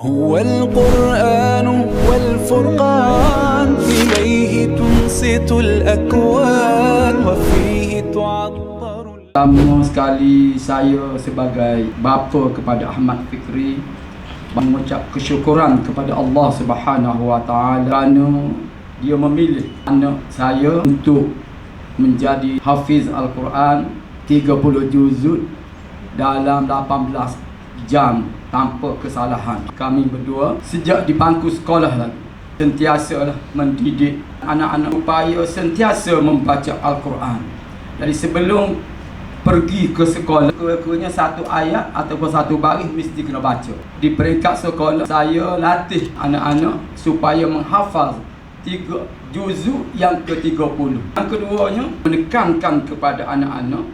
هو القرآن والفرقان إليه تنصت الأكوان وفيه تعطر Pertama sekali saya sebagai bapa kepada Ahmad Fikri mengucap kesyukuran kepada Allah Subhanahu Wa Taala kerana dia memilih anak saya untuk menjadi hafiz Al-Quran 30 juzud dalam 18 jam tanpa kesalahan. Kami berdua sejak di bangku sekolah lagi sentiasalah mendidik anak-anak supaya sentiasa membaca Al-Quran. Dari sebelum pergi ke sekolah Kurang-kurangnya satu ayat ataupun satu baris mesti kena baca Di peringkat sekolah saya latih anak-anak supaya menghafaz tiga juzuk yang ke-30 Yang keduanya menekankan kepada anak-anak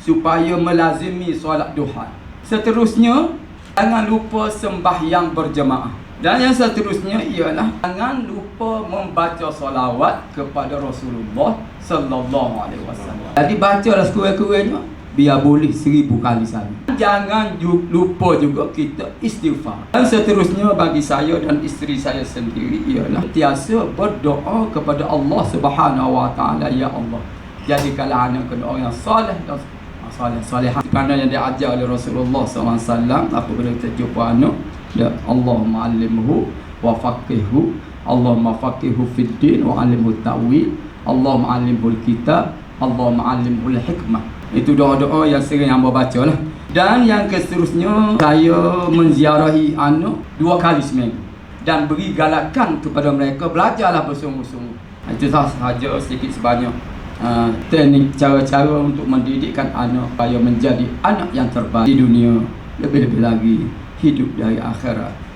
supaya melazimi solat duha Seterusnya jangan lupa sembahyang berjemaah dan yang seterusnya ialah jangan lupa membaca solawat kepada Rasulullah sallallahu alaihi wasallam. Jadi bacalah sekurang-kurangnya biar boleh seribu kali saja. Jangan lupa juga kita istighfar. Dan seterusnya bagi saya dan isteri saya sendiri ialah tiasa berdoa kepada Allah Subhanahu wa taala ya Allah. Jadikanlah anak kena orang yang soleh dan soleh soleha kerana yang diajar oleh Rasulullah SAW apabila kita jumpa anak ya Allahumma alimhu wa faqihhu Allahumma faqihhu fid din wa alimhu ta'wil Allahumma alimhu kitab Allahumma alimhu hikmah. Itu doa-doa yang sering hamba baca lah dan yang seterusnya saya menziarahi anak dua kali seminggu dan beri galakan kepada mereka belajarlah bersungguh-sungguh. Itu sahaja sedikit sebanyak uh, teknik cara-cara untuk mendidikkan anak supaya menjadi anak yang terbaik di dunia. Lebih-lebih lagi hidup dari akhirat